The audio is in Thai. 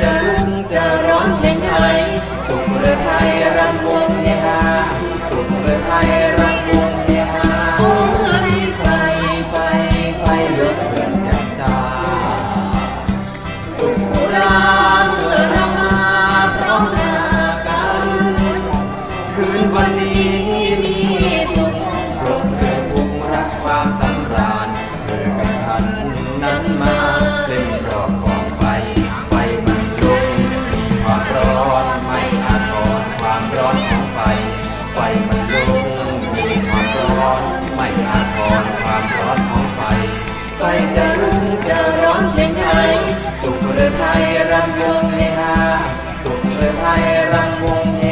จะรุ่งจะร้อนยังไง สุขเรือไทยรำวงยังไงสุขเรือไทย รังวง